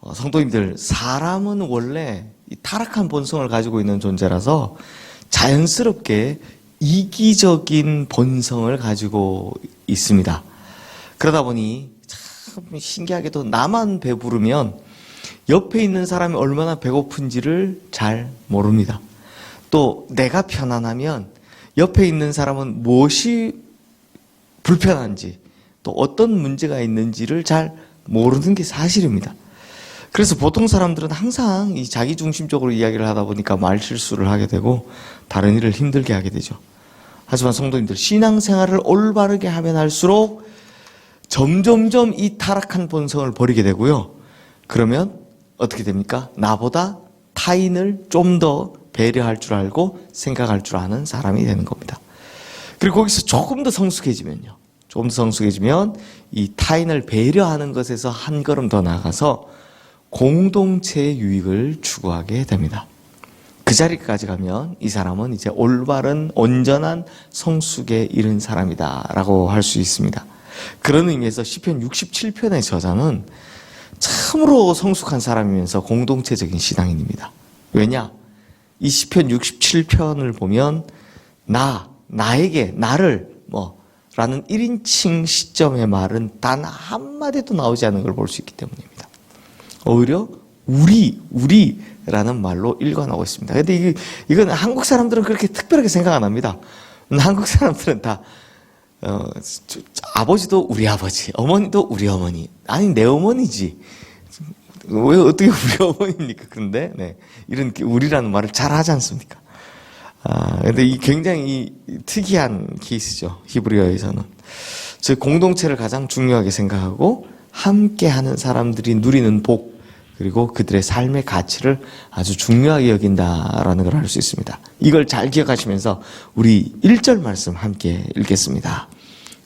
어, 성도님들, 사람은 원래 이 타락한 본성을 가지고 있는 존재라서 자연스럽게 이기적인 본성을 가지고 있습니다. 그러다 보니 참 신기하게도 나만 배부르면 옆에 있는 사람이 얼마나 배고픈지를 잘 모릅니다. 또 내가 편안하면 옆에 있는 사람은 무엇이 불편한지 또 어떤 문제가 있는지를 잘 모르는 게 사실입니다. 그래서 보통 사람들은 항상 이 자기 중심적으로 이야기를 하다 보니까 말 실수를 하게 되고 다른 일을 힘들게 하게 되죠. 하지만 성도님들 신앙생활을 올바르게 하면 할수록 점점점 이 타락한 본성을 버리게 되고요. 그러면 어떻게 됩니까? 나보다 타인을 좀 더 배려할 줄 알고 생각할 줄 아는 사람이 되는 겁니다. 그리고 거기서 조금 더 성숙해지면요. 조금 더 성숙해지면 이 타인을 배려하는 것에서 한 걸음 더 나아가서 공동체의 유익을 추구하게 됩니다. 그 자리까지 가면 이 사람은 이제 올바른 온전한 성숙에 이른 사람이다라고 할 수 있습니다. 그런 의미에서 시편 67편의 저자는 참으로 성숙한 사람이면서 공동체적인 신앙인입니다. 왜냐? 이 시편 67편을 보면 나 나에게 나를 뭐 라는 1인칭 시점의 말은 단 한마디도 나오지 않는 걸볼 수 있기 때문입니다. 오히려 우리 우리라는 말로 일관하고 있습니다. 근데 이게 이건 한국 사람들은 그렇게 특별하게 생각 안 합니다. 한국 사람들은 다 어, 저- 저- 아버지도 우리 아버지, 어머니도 우리 어머니. 아니 내 어머니지. 왜 어떻게 우리 어머니입니까? 그런데 네. 이런 게 우리라는 말을 잘 하지 않습니까? 아, 근데 이 굉장히 특이한 케이스죠. 히브리어에서는. 즉 공동체를 가장 중요하게 생각하고 함께 하는 사람들이 누리는 복 그리고 그들의 삶의 가치를 아주 중요하게 여긴다라는 걸 알 수 있습니다. 이걸 잘 기억하시면서 우리 1절 말씀 함께 읽겠습니다.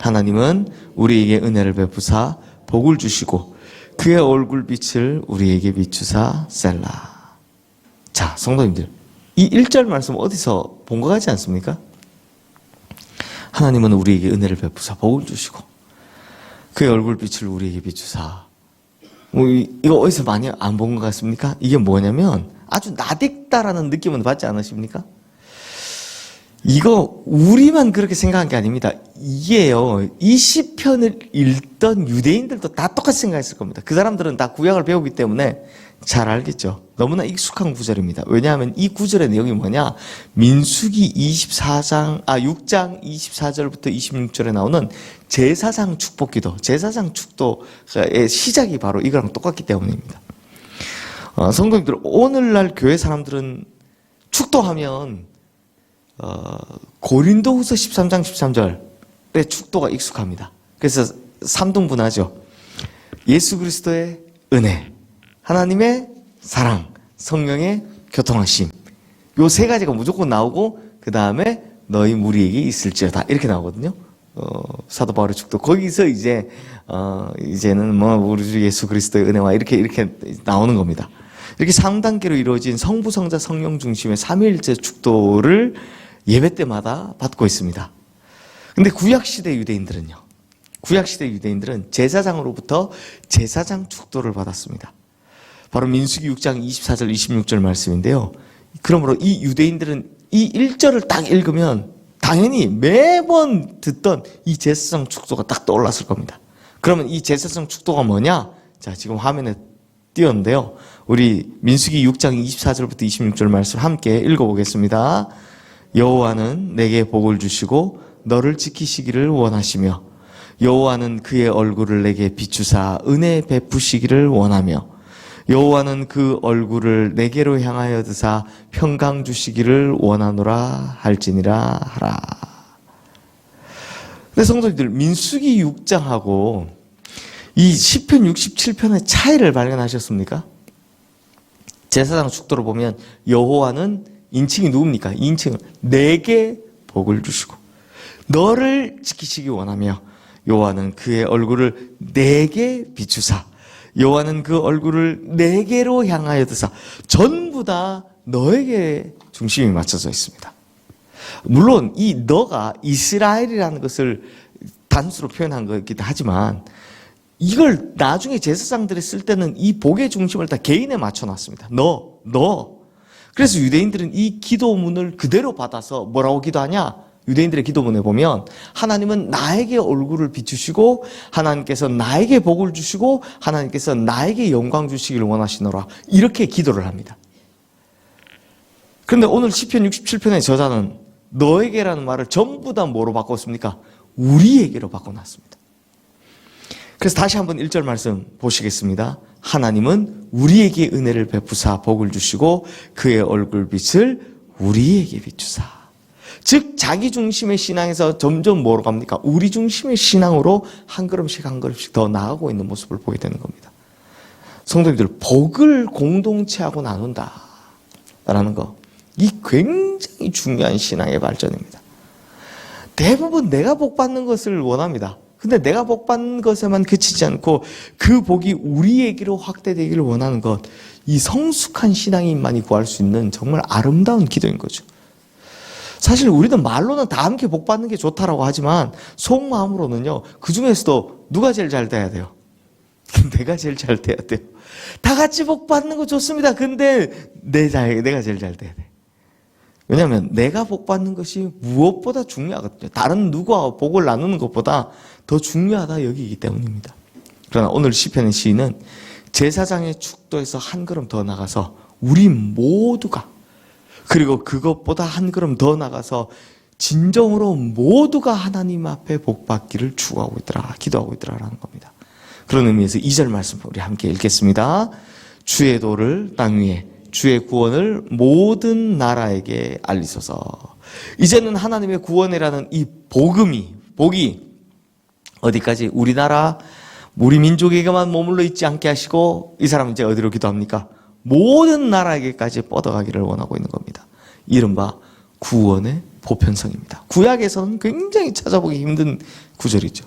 하나님은 우리에게 은혜를 베푸사 복을 주시고 그의 얼굴 빛을 우리에게 비추사 셀라. 자, 성도님들. 이 1절 말씀 어디서 본 것 같지 않습니까? 하나님은 우리에게 은혜를 베푸사 복을 주시고 그의 얼굴 빛을 우리에게 비추사. 뭐 이- 이거 어디서 많이 안 본 것 같습니까? 이게 뭐냐면 아주 나댔다라는 느낌은 받지 않으십니까? 이거 우리만 그렇게 생각한 게 아닙니다. 이게요. 이 시편을 읽던 유대인들도 다 똑같이 생각했을 겁니다. 그 사람들은 다 구약을 배우기 때문에 잘 알겠죠. 너무나 익숙한 구절입니다. 왜냐하면 이 구절의 내용이 뭐냐? 민수기 24장 아 6장 24절부터 26절에 나오는 제사장 축복 기도, 제사장 축도의 시작이 바로 이거랑 똑같기 때문입니다. 어, 성도님들 오늘날 교회 사람들은 축도하면 어, 고린도 후서 13장 13절의 축도가 익숙합니다. 그래서 3등분하죠. 예수 그리스도의 은혜, 하나님의 사랑, 성령의 교통하심. 요 세 가지가 무조건 나오고 그 다음에 너희 무리에게 있을지어다 이렇게 나오거든요. 어, 사도 바울의 축도 거기서 이제 어, 이제는 뭐 우리 주 예수 그리스도의 은혜와 이렇게 이렇게 나오는 겁니다. 이렇게 3단계로 이루어진 성부, 성자, 성령 중심의 삼위일체 축도를 예배 때마다 받고 있습니다. 근데 구약 시대 유대인들은요. 구약 시대 유대인들은 제사장으로부터 제사장 축도를 받았습니다. 바로 민수기 6장 24절 26절 말씀인데요. 그러므로 이 유대인들은 이 1절을 딱 읽으면 당연히 매번 듣던 이 제사장 축도가 딱 떠올랐을 겁니다. 그러면 이 제사장 축도가 뭐냐? 자, 지금 화면에 띄었는데요. 우리 민수기 6장 24절부터 26절 말씀 함께 읽어보겠습니다. 여호와는 내게 복을 주시고 너를 지키시기를 원하시며 여호와는 그의 얼굴을 내게 비추사 은혜 베푸시기를 원하며 여호와는 그 얼굴을 내게로 향하여 드사 평강 주시기를 원하노라 할지니라 하라. 근데 성도님들 민수기 6장하고 이 시편 67편의 차이를 발견하셨습니까? 제사장 축도를 보면 여호와는 인칭이 누굽니까? 인칭은 내게 복을 주시고 너를 지키시기 원하며 여호와는 그의 얼굴을 내게 비추사 여호와는 그 얼굴을 내게로 향하여 드사 전부 다 너에게 중심이 맞춰져 있습니다. 물론 이 너가 이스라엘이라는 것을 단수로 표현한 거기도 하지만 이걸 나중에 제사장들이 쓸 때는 이 복의 중심을 다 개인에 맞춰놨습니다. 너, 너. 그래서 유대인들은 이 기도문을 그대로 받아서 뭐라고 기도하냐? 유대인들의 기도문에 보면 하나님은 나에게 얼굴을 비추시고 하나님께서 나에게 복을 주시고 하나님께서 나에게 영광 주시기를 원하시노라. 이렇게 기도를 합니다. 그런데 오늘 시편 67편의 저자는 너에게라는 말을 전부 다 뭐로 바꿨습니까? 우리에게로 바꿔놨습니다. 그래서 다시 한번 1절 말씀 보시겠습니다. 하나님은 우리에게 은혜를 베푸사 복을 주시고 그의 얼굴빛을 우리에게 비추사. 즉 자기 중심의 신앙에서 점점 뭐로 갑니까? 우리 중심의 신앙으로 한 걸음씩 한 걸음씩 더 나아가고 있는 모습을 보게 되는 겁니다. 성도님들 복을 공동체하고 나눈다. 라는 거. 이 굉장히 중요한 신앙의 발전입니다. 대부분 내가 복 받는 것을 원합니다. 근데 내가 복 받는 것에만 그치지 않고 그 복이 우리에게로 확대되기를 원하는 것. 이 성숙한 신앙인만이 구할 수 있는 정말 아름다운 기도인 거죠. 사실 우리는 말로는 다 함께 복 받는 게 좋다라고 하지만 속마음으로는요. 그 중에서도 누가 제일 잘 돼야 돼요? 내가 제일 잘 돼야 돼요. 다 같이 복 받는 거 좋습니다. 근데 내 잘, 내가 제일 잘 돼야 돼. 왜냐하면 내가 복 받는 것이 무엇보다 중요하거든요. 다른 누구와 복을 나누는 것보다 더 중요하다 여기기 때문입니다. 그러나 오늘 시편의 시인은 제사장의 축도에서 한 걸음 더 나가서 우리 모두가 그리고 그것보다 한 걸음 더 나가서 진정으로 모두가 하나님 앞에 복 받기를 추구하고 있더라, 기도하고 있더라라는 겁니다. 그런 의미에서 2절 말씀 우리 함께 읽겠습니다. 주의 도를 땅 위에 주의 구원을 모든 나라에게 알리소서. 이제는 하나님의 구원이라는 이 복음이 복이 어디까지 우리나라 우리 민족에게만 머물러 있지 않게 하시고 이 사람은 이제 어디로 기도합니까? 모든 나라에게까지 뻗어가기를 원하고 있는 겁니다. 이른바 구원의 보편성입니다. 구약에서는 굉장히 찾아보기 힘든 구절이죠.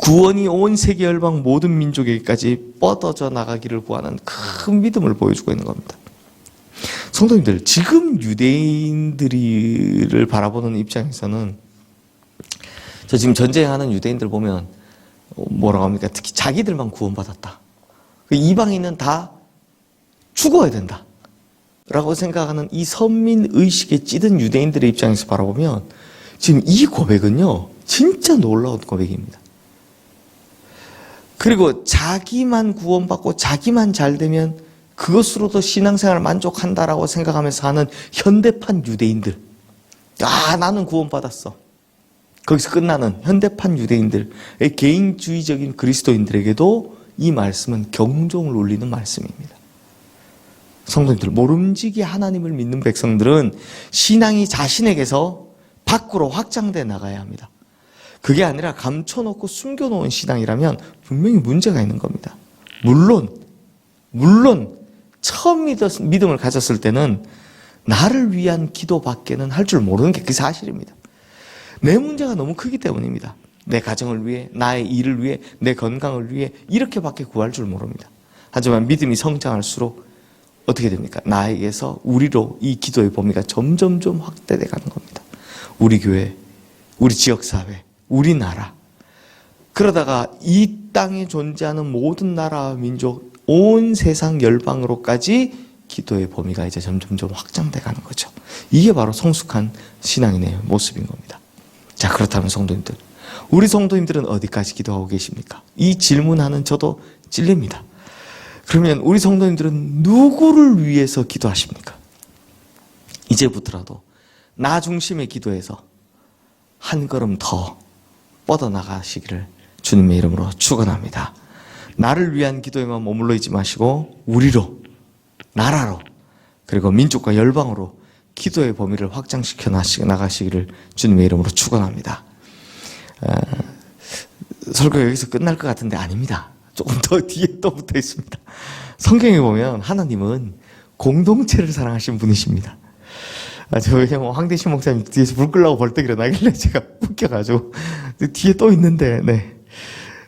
구원이 온 세계 열방 모든 민족에게까지 뻗어져 나가기를 구하는 큰 믿음을 보여주고 있는 겁니다. 성도님들, 지금 유대인들을 바라보는 입장에서는 저 지금 전쟁하는 유대인들 보면 뭐라고 합니까? 특히 자기들만 구원받았다. 그 이방인은 다 죽어야 된다. 라고 생각하는 이 선민 의식에 찌든 유대인들의 입장에서 바라보면 지금 이 고백은요, 진짜 놀라운 고백입니다. 그리고 자기만 구원받고 자기만 잘 되면 그것으로도 신앙생활 만족한다라고 생각하면서 하는 현대판 유대인들. 아, 나는 구원받았어. 거기서 끝나는 현대판 유대인들의 개인주의적인 그리스도인들에게도 이 말씀은 경종을 울리는 말씀입니다. 성도님들, 모름지기 하나님을 믿는 백성들은 신앙이 자신에게서 밖으로 확장돼 나가야 합니다. 그게 아니라 감춰놓고 숨겨놓은 신앙이라면 분명히 문제가 있는 겁니다. 물론, 물론, 처음 믿었, 믿음을 가졌을 때는 나를 위한 기도 밖에는 할 줄 모르는 게 그 사실입니다. 내 문제가 너무 크기 때문입니다. 내 가정을 위해, 나의 일을 위해, 내 건강을 위해, 이렇게밖에 구할 줄 모릅니다. 하지만 믿음이 성장할수록 어떻게 됩니까? 나에게서 우리로 이 기도의 범위가 점점점 확대돼 가는 겁니다. 우리 교회, 우리 지역 사회, 우리나라. 그러다가 이 땅에 존재하는 모든 나라와 민족, 온 세상 열방으로까지 기도의 범위가 이제 점점점 확장돼 가는 거죠. 이게 바로 성숙한 신앙인의 모습인 겁니다. 자, 그렇다면 성도님들. 우리 성도님들은 어디까지 기도하고 계십니까? 이 질문하는 저도 찔립니다. 그러면 우리 성도님들은 누구를 위해서 기도하십니까? 이제부터라도 나 중심의 기도에서 한 걸음 더 뻗어나가시기를 주님의 이름으로 축원합니다. 나를 위한 기도에만 머물러 있지 마시고 우리로 나라로 그리고 민족과 열방으로 기도의 범위를 확장시켜 나가시기를 주님의 이름으로 축원합니다. 어, 설교 여기서 끝날 것 같은데 아닙니다. 조금 더 뒤에 또 붙어 있습니다. 성경에 보면 하나님은 공동체를 사랑하신 분이십니다. 아, 저 그냥 황대신 목사님 뒤에서 불 끄려고 벌떡 일어나길래 제가 웃겨가지고 뒤에 또 있는데, 네.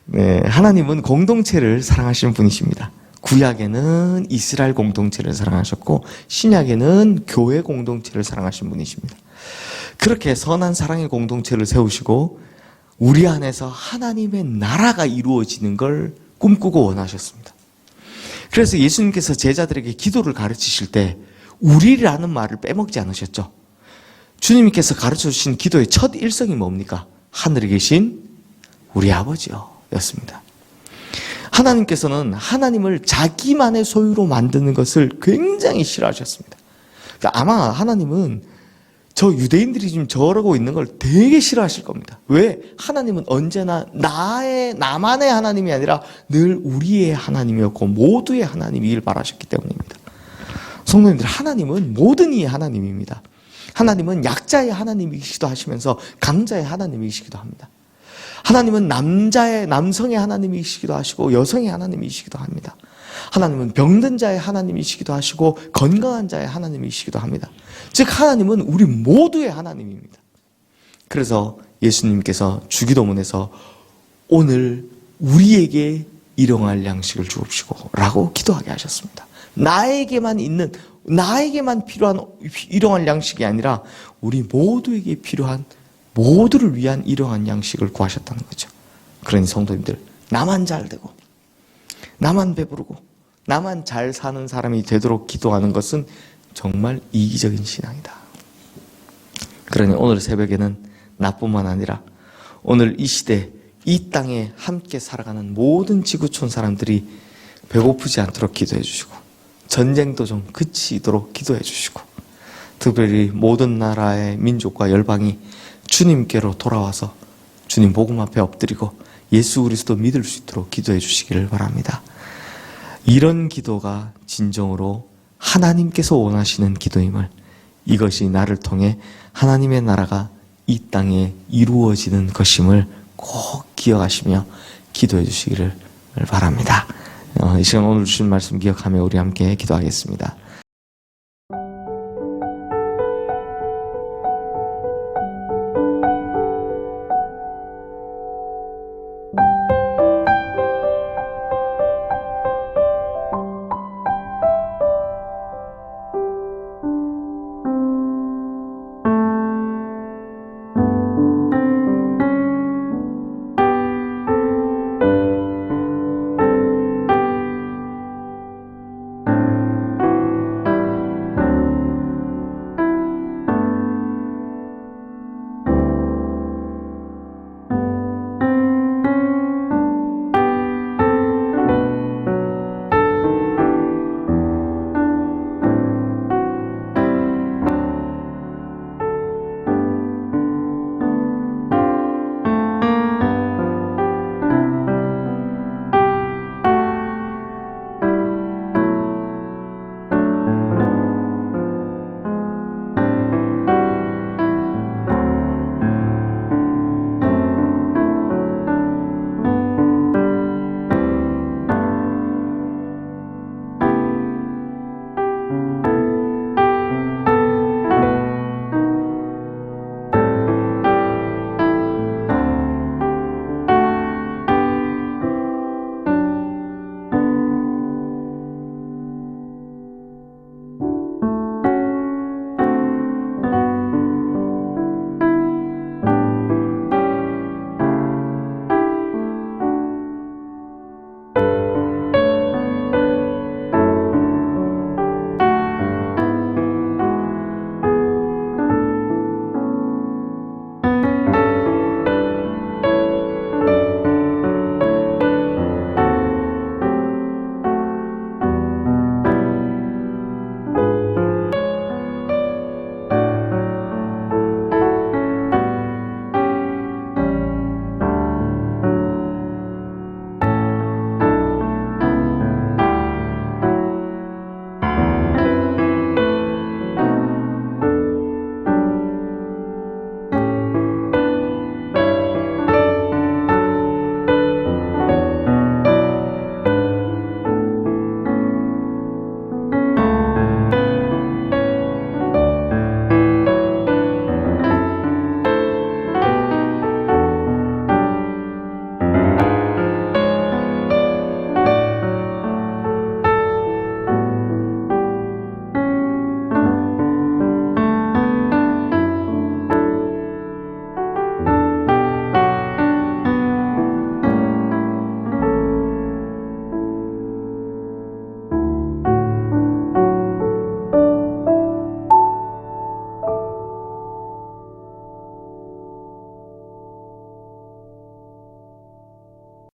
네. 하나님은 공동체를 사랑하시는 분이십니다. 구약에는 이스라엘 공동체를 사랑하셨고, 신약에는 교회 공동체를 사랑하신 분이십니다. 그렇게 선한 사랑의 공동체를 세우시고, 우리 안에서 하나님의 나라가 이루어지는 걸 꿈꾸고 원하셨습니다. 그래서 예수님께서 제자들에게 기도를 가르치실 때 우리라는 말을 빼먹지 않으셨죠. 주님께서 가르쳐 주신 기도의 첫 일성이 뭡니까? 하늘에 계신 우리 아버지요. 였습니다. 하나님께서는 하나님을 자기만의 소유로 만드는 것을 굉장히 싫어하셨습니다. 그러니까 아마 하나님은 저 유대인들이 지금 저러고 있는 걸 되게 싫어하실 겁니다. 왜? 하나님은 언제나 나의, 나만의 하나님이 아니라 늘 우리의 하나님이었고 모두의 하나님이길 바라셨기 때문입니다. 성도님들, 하나님은 모든 이의 하나님입니다. 하나님은 약자의 하나님이시기도 하시면서 강자의 하나님이시기도 합니다. 하나님은 남자의 남성의 하나님이시기도 하시고 여성의 하나님이시기도 합니다. 하나님은 병든 자의 하나님이시기도 하시고 건강한 자의 하나님이시기도 합니다. 즉 하나님은 우리 모두의 하나님입니다. 그래서 예수님께서 주기도문에서 오늘 우리에게 일용할 양식을 주옵시고라고 기도하게 하셨습니다. 나에게만 있는 나에게만 필요한 일용할 양식이 아니라 우리 모두에게 필요한 모두를 위한 일용한 양식을 구하셨다는 거죠. 그러니 성도님들 나만 잘 되고 나만 배부르고 나만 잘 사는 사람이 되도록 기도하는 것은 정말 이기적인 신앙이다. 그러니 오늘 새벽에는 나뿐만 아니라 오늘 이 시대 이 땅에 함께 살아가는 모든 지구촌 사람들이 배고프지 않도록 기도해 주시고 전쟁도 좀 그치도록 기도해 주시고 특별히 모든 나라의 민족과 열방이 주님께로 돌아와서 주님 복음 앞에 엎드리고 예수 그리스도 믿을 수 있도록 기도해 주시기를 바랍니다. 이런 기도가 진정으로 하나님께서 원하시는 기도임을 이것이 나를 통해 하나님의 나라가 이 땅에 이루어지는 것임을 꼭 기억하시며 기도해 주시기를 바랍니다. 어, 이 시간 오늘 주신 말씀 기억하며 우리 함께 기도하겠습니다.